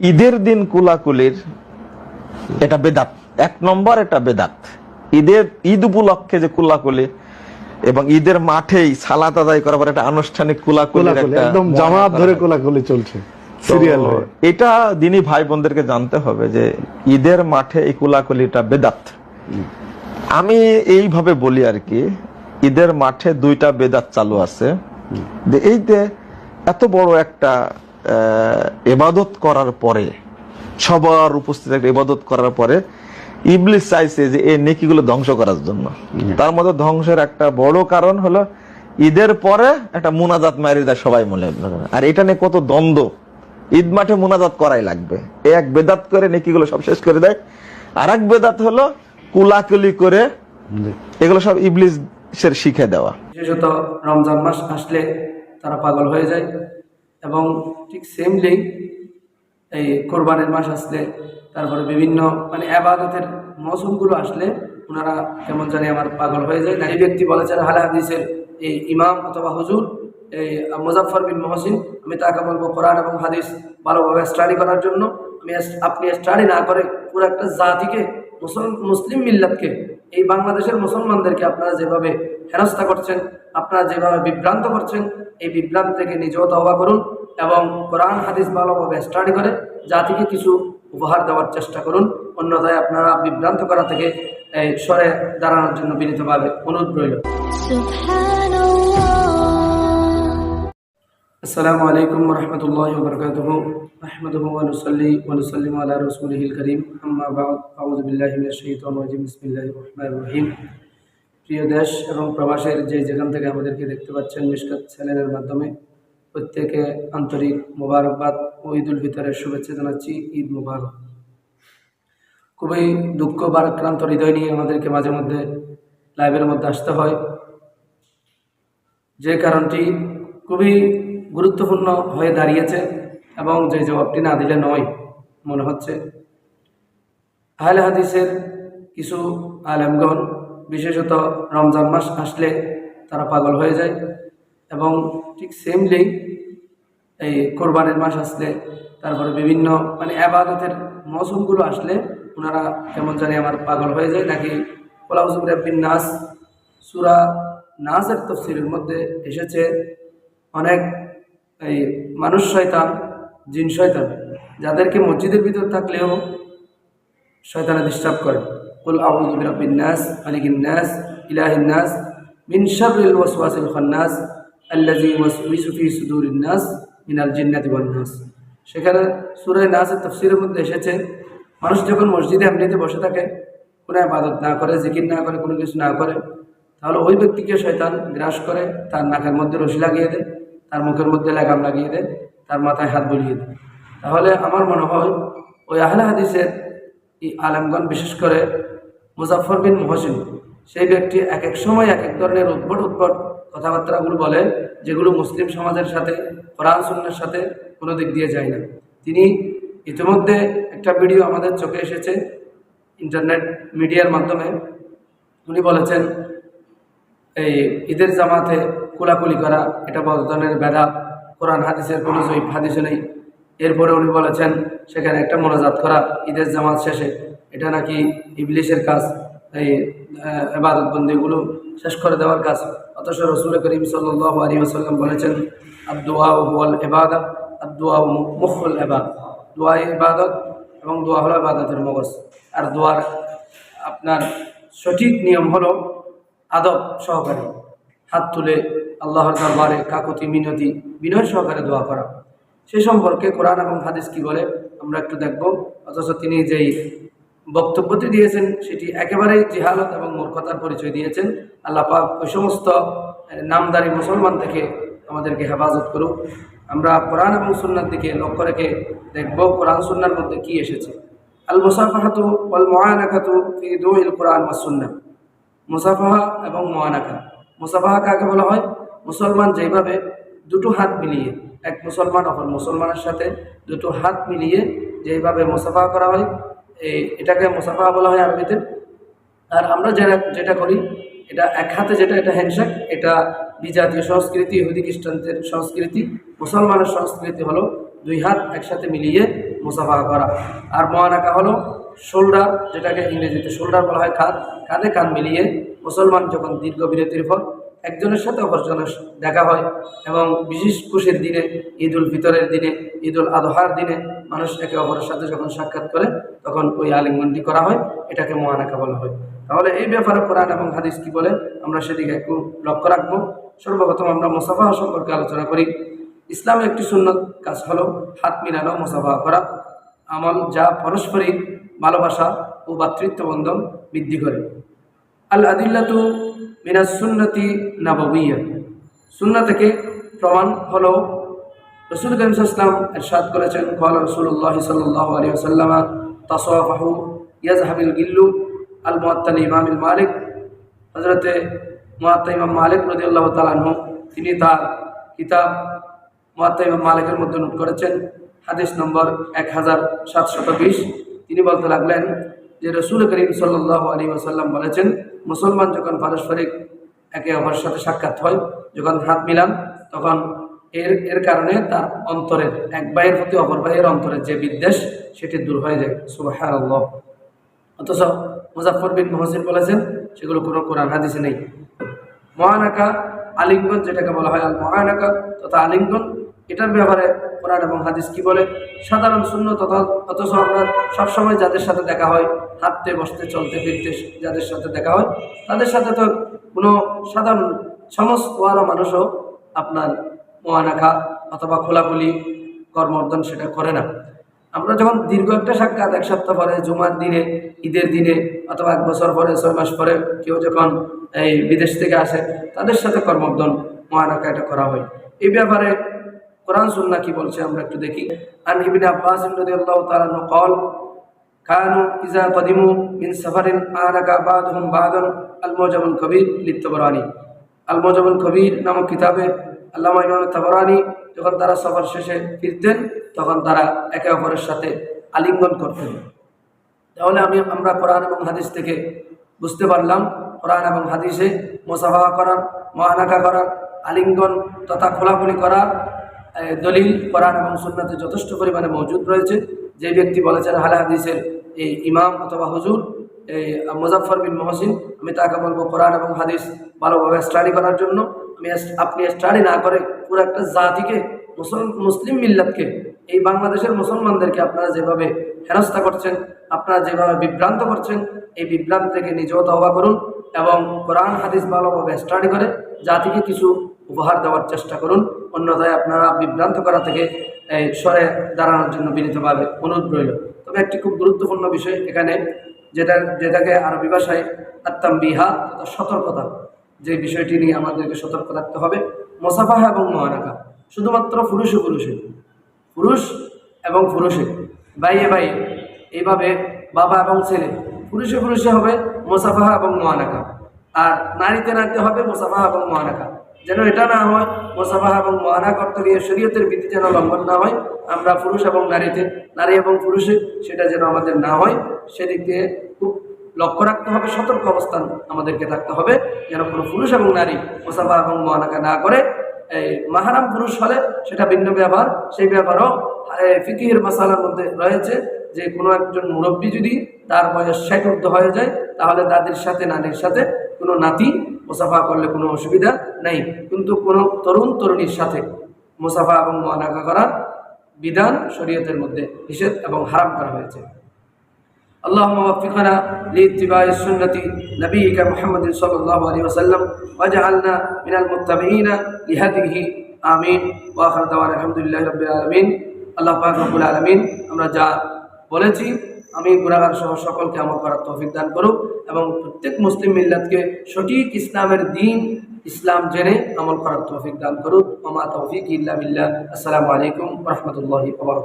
ঈদের দিন কুলাকুলির এটা বেদাত। এক নম্বর এটা বেদাত। ঈদের ঈদ উপলক্ষে যে কুলাকুলি এবং ঈদের মাঠেই সালাত আদায় করার পর একটা আনুষ্ঠানিক কোলাকুলি একদম জামাত ধরে। কোলাকুলি চলছে সিরিয়াল এটা দিনই ভাই বোনদেরকে জানতে হবে যে ঈদের মাঠে এই কুলাকুলিটা বেদাত। আমি এইভাবে বলি আর কি ঈদের মাঠে দুইটা বেদাত চালু আছে। যে এই যে এত বড় একটা এবাদত করার পরে সবার উপস্থিত একটা ইবাদত করার পরে ইবলিস চাইছে যে এই নেকিগুলো ধ্বংস করার জন্য। তার মধ্যে ধ্বংসের একটা বড় কারণ হলো ঈদের পরে একটা মুনাজাত মারি দেয় সবাই মনে করে। আর এটা নিয়ে কত দ্বন্দ্ব। ঈদ মাঠে মুনাজাত করাই লাগবে। এ এক বেদাত করে নেকিগুলো সব শেষ করে দেয়। আর এক বেদাত হলো কুলাকুলি করে এগুলো সব ইবলিসের শিখে দেওয়া। বিশেষত রমজান মাস আসলে তারা পাগল হয়ে যায়। এবং ঠিক সেমলি এই কোরবানের মাস আসলে তারপরে বিভিন্ন মানে আবাদতের মৌসুমগুলো আসলে ওনারা কেমন জানি আমার পাগল হয়ে যায়। এই ব্যক্তি বলেছেন হালে হাদিসের এই ইমাম অথবা হুজুর, এই মুজাফর বিন মহসিন, আমি তাকে বলব কোরআন এবং হাদিস ভালোভাবে স্টাডি করার জন্য। আমি আপনি স্টাডি না করে পুরো একটা জাতিকে, মুসল, মুসলিম মিল্লাতকে, এই বাংলাদেশের মুসলমানদেরকে আপনারা যেভাবে হেনস্থা করছেন আপনারা যেভাবে বিভ্রান্ত করছেন এই বিভ্রান্ত থেকে নিজেও তওবা করুন এবং কোরআন হাদিস ভালোভাবে স্টাডি করে জাতিকে কিছু উপহার দেওয়ার চেষ্টা করুন অন্যথায় আপনারা বিভ্রান্ত করা থেকে এই সরে দাঁড়ানোর জন্য বিনীতভাবে অনুরোধ রইল سبحان الله السلام عليكم ورحمة الله وبركاته نحمده ونصلي ونسلم على رسوله الكريم أما بعد أعوذ بالله من الشيطان الرجيم بسم الله الرحمن الرحيم প্রিয় দেশ এবং প্রবাসের যে যেখান থেকে আমাদেরকে দেখতে পাচ্ছেন মিসকাত চ্যানেলের মাধ্যমে, প্রত্যেকে আন্তরিক মোবারকবাদ ও ঈদ উল ফিতরের শুভেচ্ছা জানাচ্ছি। ঈদ মোবারক। খুবই দুঃখ বারাক্রান্ত হৃদয় নিয়ে আমাদেরকে মাঝে মধ্যে লাইভের মধ্যে আসতে হয়। যে কারণটি খুবই গুরুত্বপূর্ণ হয়ে দাঁড়িয়েছে এবং যে জবাবটি না দিলে নয়, মনে হচ্ছে। আহলে হাদিসের কিছু আলেমগণ বিশেষত রমজান মাস আসলে তারা পাগল হয়ে যায় এবং ঠিক সেমলি এই কোরবানের মাস আসলে তারপরে বিভিন্ন মানে আবাদতের মৌসুমগুলো আসলে ওনারা কেমন জানি আমার পাগল হয়ে যায় নাকি কোলাউজুবিন নাস, সুরা নাসের তফসিলের মধ্যে এসেছে অনেক এই মানুষ শয়তান, জিন শয়তান, যাদেরকে মসজিদের ভিতর থাকলেও শয়তানা ডিস্টার্ব করে। কুল আউযু বিরাব্বিন নাস মালিকিন নাস ইলাহিন নাস মিন শাররিল ওয়াসওয়াসিল খান্নাস আল্লাযী ইউওয়াসউইসু ফি সুদুরিন নাস মিনাল জিন্নাতি ওয়ান সেখানে সূরা নাসের তাফসীরের মধ্যে এসেছে, মানুষ যখন মসজিদে এমনিতে বসে থাকে, কোনো ইবাদত না করে, জিকির না করে, কোনো কিছু না করে, তাহলে ওই ব্যক্তিকে শয়তান গ্রাস করে, তার নাকের মধ্যে রশি লাগিয়ে দেয়, তার মুখের মধ্যে লাগাম লাগিয়ে দেয়, তার মাথায় হাত বুলিয়ে দেয়। তাহলে আমার মনে হয়, ওই আহলে হাদিসের আলেমগণ, বিশেষ করে মুজাফর বিন মহসিন, সেই ব্যক্তি এক এক সময় এক এক ধরনের উদ্ভট উদ্ভট কথাবার্তাগুলো বলে, যেগুলো মুসলিম সমাজের সাথে, কোরআন সুন্নার সাথে কোনো দিক দিয়ে যায় না। তিনি ইতিমধ্যে একটা ভিডিও আমাদের চোখে এসেছে ইন্টারনেট মিডিয়ার মাধ্যমে। উনি বলেছেন, এই ঈদের জামাতে কোলাকুলি করা, এটা বড় ধরনের বেদা। কোরআন, হাদিসের কোনো জৈব হাদিসও নেই। এরপরে উনি বলেছেন, সেখানে একটা মোনাজাত করা ঈদের জামাত শেষে। এটা নাকি ইবলিশের কাজ, এই এবাদত বন্দিগুলো শেষ করে দেওয়ার কাজ। অথচ রসুল করিম সাল্লাহ আলী আসাল্লাম বলেছেন আদুয়া হুয়াল এবাদা আদুয়া মুখল এবাদ দোয়া ইবাদত এবং দোয়া হলো ইবাদতের মগজ। আর দোয়ার আপনার সঠিক নিয়ম হলো আদব সহকারে। হাত তুলে আল্লাহর দরবারে কাকতি মিনতি বিনয় সহকারে দোয়া করা। সে সম্পর্কে কোরআন এবং হাদিস কি বলে, আমরা একটু দেখব। অথচ তিনি যেই বক্তব্যটি দিয়েছেন, সেটি একেবারেই জিহালত এবং মূর্খতার পরিচয় দিয়েছেন। আল্লাহ পাক ওই সমস্ত নামদারি মুসলমান থেকে আমাদেরকে হেফাজত করুক। আমরা কোরআন এবং সুন্নার দিকে লক্ষ্য রেখে দেখব কোরআন সুন্নার মধ্যে কি এসেছে। আল মুসাফাহাতু ওয়াল মুআনাকাতু ফি দুইল কোরআন ওয়াস সুন্নাহ। মুসাফাহা এবং মোয়ানাকা মুসাফাহা কাকে বলা হয়? মুসলমান যেভাবে দুটো হাত মিলিয়ে, এক মুসলমান, অপর মুসলমানের সাথে দুটো হাত মিলিয়ে যেভাবে মুসাফাহা করা হয়, এই এটাকে মুসাফাহা বলা হয় আরবিতে। আর আমরা যেটা যেটা করি, এটা এক হাতে যেটা, এটা হ্যান্ডশেক, এটা বিজাতীয় সংস্কৃতি, ইহুদি খ্রিস্টানদের সংস্কৃতি, মুসলমানের সংস্কৃতি হলো দুই হাত একসাথে মিলিয়ে মুসাফা করা। আর মহানাকা হলো শোল্ডার, যেটাকে ইংরেজিতে শোল্ডার বলা হয়, কাঁধ। কাঁধে কাঁধ মিলিয়ে মুসলমান যখন দীর্ঘ বিরতির পর একজনের সাথে অপরজনের দেখা হয় এবং বিশেষ খুশির দিনে ঈদ উল ফিতরের দিনে ঈদ উল আদহার দিনে মানুষ একে অপরের সাথে যখন সাক্ষাৎ করে, তখন ওই আলিঙ্গনটি করা হয়, এটাকে মহানাকা বলা হয়। তাহলে এই ব্যাপারে কোরআন এবং হাদিস কি বলে, আমরা সেদিকে একটু লক্ষ্য রাখব। সর্বপ্রথম আমরা মুসাফা সম্পর্কে আলোচনা করি। ইসলামে একটি সুন্নত কাজ হলো হাত মিলানো মুসাফা করা। আমল যা পারস্পরিক ভালোবাসা ও ভাতৃত্ব বন্ধন বৃদ্ধি করে। আল আদিল্লাতু মিনাস সুন্নতি নাববিয়া সুন্না থেকে প্রমাণ হলো, রসুল করিম ইসলাম এরশাদ করেছেন, কল রসুল্লাহ সাল্লাহ আলী সাল্লামা তাসওয়াফাহু ইয়াজহাবিল গিল্লু আল মুআত্তাল ইমামিল মালিক। হজরতে মুআত্তা ইমাম মালিক রদিউল্লাহ তালানহ তিনি তার কিতাব মুআত্তা ইমাম মালিকের মধ্যে নোট করেছেন, হাদিস নম্বর এক হাজার সাতশত বিশ। তিনি বলতে লাগলেন যে রসুল করিম সাল্লাহ আলী ওসাল্লাম বলেছেন, মুসলমান যখন পারস্পরিক একে অপরের সাথে সাক্ষাৎ হয়, যখন হাত মিলান, তখন এর এর কারণে তার অন্তরের, এক ভাইয়ের প্রতি অপর ভাইয়ের অন্তরের যে বিদ্বেষ, সেটি দূর হয়ে যায়। সুবাহ অথচ মুজাফর বিন মহসিন বলেছেন, সেগুলো কোনো কোরআন হাদিসে নেই। মহানাকা আলিঙ্গন যেটাকে বলা হয় আল মহানাকা তথা আলিঙ্গন, এটার ব্যাপারে কোরআন এবং হাদিস কি বলে? সাধারণ শূন্য তথা অথচ আমরা সবসময় যাদের সাথে দেখা হয়, হাঁটতে, বসতে, চলতে, ফিরতে যাদের সাথে দেখা হয়, তাদের সাথে তো কোনো সাধারণ সমস্ত ওয়ারা মানুষও আপনার মহানাকা অথবা খোলাখুলি কর্মর্দন সেটা করে না। আমরা যখন দীর্ঘ একটা সাক্ষাৎ, এক সপ্তাহ পরে, জুমার দিনে, ঈদের দিনে অথবা এক বছর পরে, ছয় মাস পরে কেউ যখন এই বিদেশ থেকে আসে, তাদের সাথে কর্মর্দন মহানাকা এটা করা হয়। এই ব্যাপারে কোরআন সুন্না কি বলছে আমরা একটু দেখি। আন ইবিন আব্বাস রাদিয়াল্লাহু তাআলা কল কানু ইজা কদিমু মিন সাফারিন আনাকা বাদহুম বাদন আল মুজামুল কবির লিত্তবরানি। আল মুজামুল কবির নামক কিতাবে আল্লামা ইমাম তাবরানি যখন তারা সফর শেষে ফিরতেন, তখন তারা একে অপরের সাথে আলিঙ্গন করতেন। তাহলে আমি, আমরা কোরআন এবং হাদিস থেকে বুঝতে পারলাম, কোরআন এবং হাদিসে মোসাফা করার, মহানাকা করার, আলিঙ্গন তথা খোলাখুলি করার দলিল, কোরআন এবং সুন্নাতে যথেষ্ট পরিমাণে মজুদ রয়েছে। যে ব্যক্তি বলেছেন হালে হাদিসের এই ইমাম অথবা হুজুর এই মুজাফর বিন মহসিন, আমি তাকে বলব কোরআন এবং হাদিস ভালোভাবে স্টাডি করার জন্য। আমি আপনি স্টাডি না করে পুরো একটা জাতিকে মুসলিম মুসলিম মিল্লাতকে, এই বাংলাদেশের মুসলমানদেরকে আপনারা যেভাবে হেনস্থা করছেন, আপনারা যেভাবে বিভ্রান্ত করছেন, এই বিভ্রান্ত থেকে নিজেও তওবা করুন এবং কোরআন, হাদিস ভালোভাবে স্টাডি করে জাতিকে কিছু উপহার দেওয়ার চেষ্টা করুন। অন্যথায় আপনারা বিভ্রান্ত করা থেকে এই সরে দাঁড়ানোর জন্য বিনীতভাবে অনুরোধ রইল। তবে একটি খুব গুরুত্বপূর্ণ বিষয় এখানে, যেটা, যেটাকে আরবি ভাষায় আত্মাম বিহা তথা সতর্কতা, যে বিষয়টি নিয়ে আমাদেরকে সতর্ক থাকতে হবে। মোসাফাহা এবং মহানাকা, শুধুমাত্র পুরুষে পুরুষে, পুরুষ এবং পুরুষে, বাইয়ে বাইয়ে, এইভাবে বাবা এবং ছেলে, পুরুষে পুরুষে হবে মোসাফাহা এবং মহানাকা, আর নারীতে নারীতে হবে মোসাফাহা এবং মহানাকা। যেন এটা না হয় মোসাফাহা এবং মহানা করতে গিয়ে শরীয়তের বিধি যেন লঙ্ঘন না হয়, আমরা পুরুষ এবং নারীতে, নারী এবং পুরুষে সেটা যেন আমাদের না হয়, সেদিকে খুব লক্ষ্য রাখতে হবে, সতর্ক অবস্থান আমাদেরকে থাকতে হবে, যেন কোনো পুরুষ এবং নারী মোসাফা এবং মহানাকা না করে। এই মাহারাম পুরুষ হলে সেটা ভিন্ন ব্যাপার সেই ব্যাপারও ফিকিহের মশালার মধ্যে রয়েছে যে কোনো একজন মুরব্বী যদি তার বয়স ষাট হয়ে যায়, তাহলে তাদের সাথে নানির সাথে কোনো নাতি মোসাফা করলে কোনো অসুবিধা নেই কিন্তু কোনো তরুণ তরুণীর সাথে মোসাফা এবং মহানাকা করার বিধান শরীয়তের মধ্যে নিষেধ এবং হারাম করা হয়েছে اللهم وفقنا لاتباع سنة نبيك محمد صلى الله عليه وسلم واجعلنا من المتبعين لهديه آمين وآخر دعوانا الحمد لله رب العالمين আল্লাহ পাক রব্বুল আলামিন আমরা যা বলেছি আমি গুণাগার সহ সকলকে আমল করার তৌফিক দান করুক এবং প্রত্যেক মুসলিম মিল্লাতকে সঠিক ইসলামের দিন ইসলাম জেনে আমল করার তৌফিক দান করুক মামা তৌফিক ইল্লা বিল্লাহ। আসসালামু আলাইকুম রহমতুল্লাহি ওয়া বারাকাতুহু।